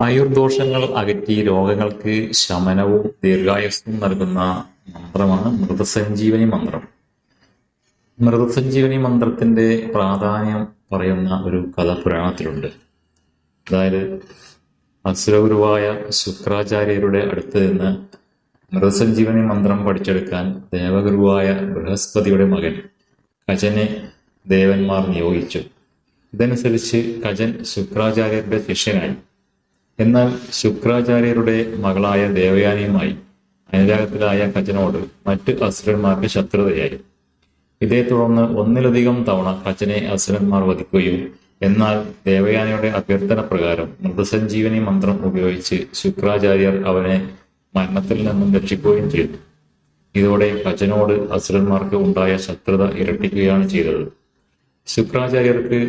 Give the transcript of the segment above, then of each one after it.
ആയുർദോഷങ്ങൾ അകറ്റി രോഗങ്ങൾക്ക് ശമനവും ദീർഘായുസ്സും നൽകുന്ന മന്ത്രമാണ് മൃതസഞ്ജീവനി മന്ത്രം. മൃതസഞ്ജീവനി മന്ത്രത്തിന്റെ പ്രാധാന്യം പറയുന്ന ഒരു കഥ പുരാണത്തിലുണ്ട്. അതായത് അസുരഗുരുവായ ശുക്രാചാര്യരുടെ അടുത്ത് നിന്ന് മൃതസഞ്ജീവനി മന്ത്രം പഠിച്ചെടുക്കാൻ ദേവഗുരുവായ ബൃഹസ്പതിയുടെ മകൻ കജനെ ദേവന്മാർ നിയോഗിച്ചു. ഇതനുസരിച്ച് കജൻ ശുക്രാചാര്യരുടെ ശിഷ്യനായി. എന്നാൽ ശുക്രാചാര്യരുടെ മകളായ ദേവയാനിയുമായി അനുരാഗത്തിലായ കച്ചനോട് മറ്റ് അസുരന്മാർക്ക് ശത്രുതയായി. ഇതേ തുടർന്ന് ഒന്നിലധികം തവണ കച്ചനെ അസുരന്മാർ വധിക്കുകയും എന്നാൽ ദേവയാനിയുടെ അഭ്യർത്ഥന പ്രകാരം മൃതസഞ്ജീവനി മന്ത്രം ഉപയോഗിച്ച് ശുക്രാചാര്യർ അവനെ മരണത്തിൽ നിന്നും രക്ഷിക്കുകയും ചെയ്തു. ഇതോടെ കച്ചനോട് അസുരന്മാർക്ക് ഉണ്ടായ ശത്രുത ഇരട്ടിക്കുകയാണ് ചെയ്തത്. ശുക്രാചാര്യർക്ക്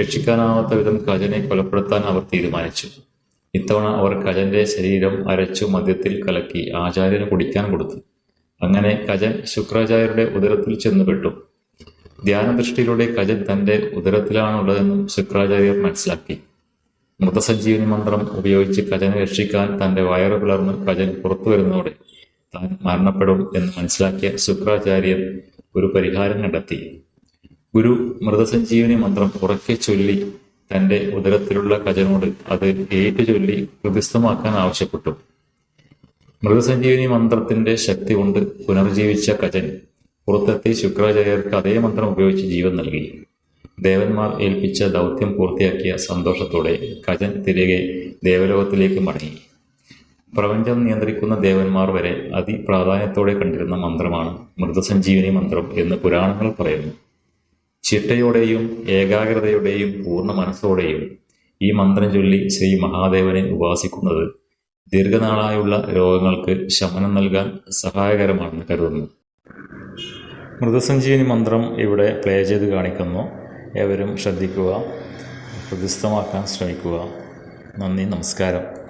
രക്ഷിക്കാനാവാത്ത വിധം കജനെ കൊലപ്പെടുത്താൻ അവർ തീരുമാനിച്ചു. ഇത്തവണ അവർ കജന്റെ ശരീരം അരച്ചു മദ്യത്തിൽ കലക്കി ആചാര്യന് കുടിക്കാൻ കൊടുത്തു. അങ്ങനെ കജൻ ശുക്രാചാര്യരുടെ ഉദരത്തിൽ ചെന്നുപെട്ടു. ധ്യാനദൃഷ്ടിയിലൂടെ കജൻ തന്റെ ഉദരത്തിലാണുള്ളതെന്നും ശുക്രാചാര്യർ മനസ്സിലാക്കി. മൃതസഞ്ജീവനി മന്ത്രം ഉപയോഗിച്ച് കജനെ രക്ഷിക്കാൻ തന്റെ വയറ് പിളർന്ന് കജൻ പുറത്തു വരുന്നതോടെ താൻ മരണപ്പെടും എന്ന് മനസ്സിലാക്കിയ ശുക്രാചാര്യർ ഒരു പരിഹാരം കണ്ടെത്തി. ഗുരു മൃതസഞ്ജീവനി മന്ത്രം ഉറക്കെ ചൊല്ലി തന്റെ ഉദരത്തിലുള്ള കജനോട് അത് ഏറ്റുചൊല്ലി ഹൃദയസ്ഥമാക്കാൻ ആവശ്യപ്പെട്ടു. മൃഗസഞ്ജീവിനി മന്ത്രത്തിന്റെ ശക്തി കൊണ്ട് പുനർജീവിച്ച കജൻ പുറത്തെത്തി ശുക്രാചാര്യർക്ക് അതേ മന്ത്രം ഉപയോഗിച്ച് ജീവൻ നൽകി. ദേവന്മാർ ഏൽപ്പിച്ച ദൗത്യം പൂർത്തിയാക്കിയ സന്തോഷത്തോടെ കജൻ തിരികെ ദേവലോകത്തിലേക്ക് മടങ്ങി. പ്രപഞ്ചം നിയന്ത്രിക്കുന്ന ദേവന്മാർ വരെ അതിപ്രാധാന്യത്തോടെ കണ്ടിരുന്ന മന്ത്രമാണ് മൃതസഞ്ജീവിനി മന്ത്രം എന്ന് പുരാണങ്ങൾ പറയുന്നു. ചിട്ടയോടെയും ഏകാഗ്രതയോടെയും പൂർണ മനസ്സോടെയും ഈ മന്ത്രം ചൊല്ലി ശ്രീ മഹാദേവനെ ഉപാസിക്കുന്നത് ദീർഘനാളായുള്ള രോഗങ്ങൾക്ക് ശമനം നൽകാൻ സഹായകരമാണെന്ന് കരുതുന്നു. മൃതസഞ്ജീവനി മന്ത്രം ഇവിടെ പ്ലേ ചെയ്ത് കാണിക്കുന്നു. ഏവരും ശ്രദ്ധിക്കുക ഹൃദയസ്ഥമാക്കാൻ ശ്രമിക്കുക. നന്ദി നമസ്കാരം.